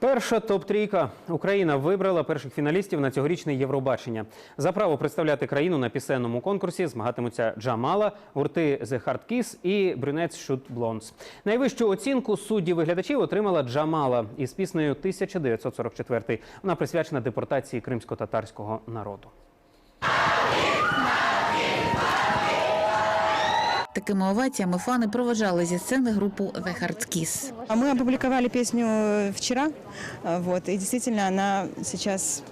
Перша топ-трійка. Україна вибрала перших фіналістів на цьогорічне Євробачення. За право представляти країну на пісенному конкурсі змагатимуться Джамала, гурти The Hard Kiss і Брюнець Shoot Blondes. Найвищу оцінку суддів і глядачів отримала Джамала із піснею 1944. Вона присвячена депортації кримсько-татарського народу. Такими оваціями фани проважали зі сцени групу The Hard Kiss. А Мы опубликовали песню э, вчера, э, вот, и действительно она сейчас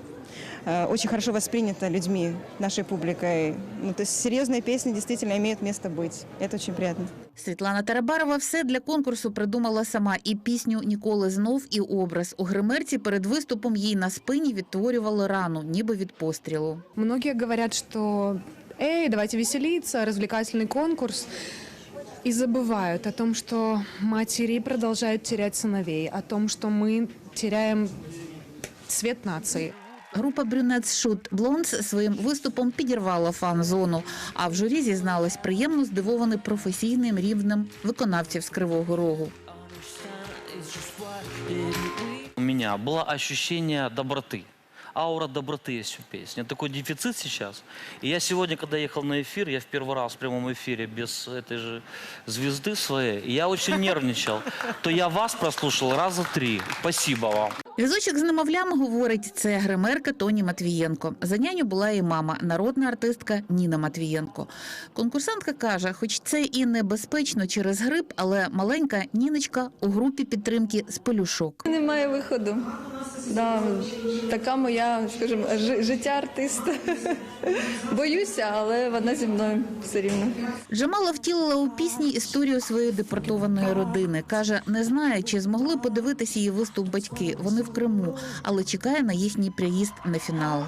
э, очень хорошо воспринята людьми, нашей публикой. Ну, то есть серьезные песни действительно имеют место быть. Это очень приятно. Світлана Тарабарова все для конкурсу придумала сама і пісню Ніколи знов і образ. У гримерці перед виступом їй на спині відтворювали рану, ніби від пострілу. Многие говорят, что «Эй, давайте веселиться, развлекательный конкурс». И забывают о том, что матери продолжают терять сыновей, о том, что мы теряем цвет нации. Група Брюнець Шут Блонс своїм виступом підірвала фан-зону. А в журі зізналась приємно здивований професійним рівнем виконавців з Кривого Рогу. У меня было ощущение доброты. Аура доброты есть в песне. Такой дефицит сейчас. И я сегодня, когда ехал на эфир, я в первый раз в прямом эфире без этой же звезды своей, и я очень нервничал. То я вас прослушал раза три. Спасибо вам. Візочок з немовлям говорить, це гримерка Тоні Матвієнко. За няню була і мама, народна артистка Ніна Матвієнко. Конкурсантка каже, хоч це і небезпечно через грип, але маленька Ніночка у групі підтримки з пелюшок. Немає виходу. Да, така моя, скажімо, життя артиста. Боюся, але вона зі мною все рівно. Джамала втілила у пісні історію своєї депортованої родини. Каже, не знає, чи змогли подивитися її виступ батьки. Вони в Криму, але чекає на їхній приїзд на фінал.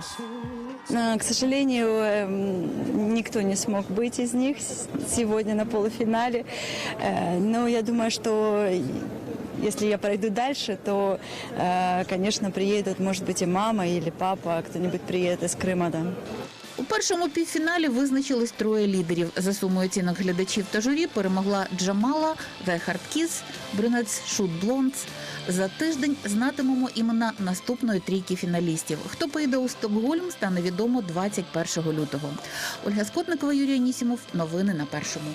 А, К сожалению, эм, никто не смог быть из них с- сегодня на полуфинале. Э, Но я думаю, что если я пройду дальше, то, э, конечно, приедут, может быть, и мама или папа, кто-нибудь приедет из Крыма. Да. У першому півфіналі визначились троє лідерів. За сумою оцінок глядачів та журі перемогла Джамала, Вехард Кіз, Бринець Шут Блонц. За тиждень знатимемо імена наступної трійки фіналістів. Хто поїде у Стокгольм, стане відомо 21 лютого. Ольга Скотникова, Юрій Анісімов. Новини на першому.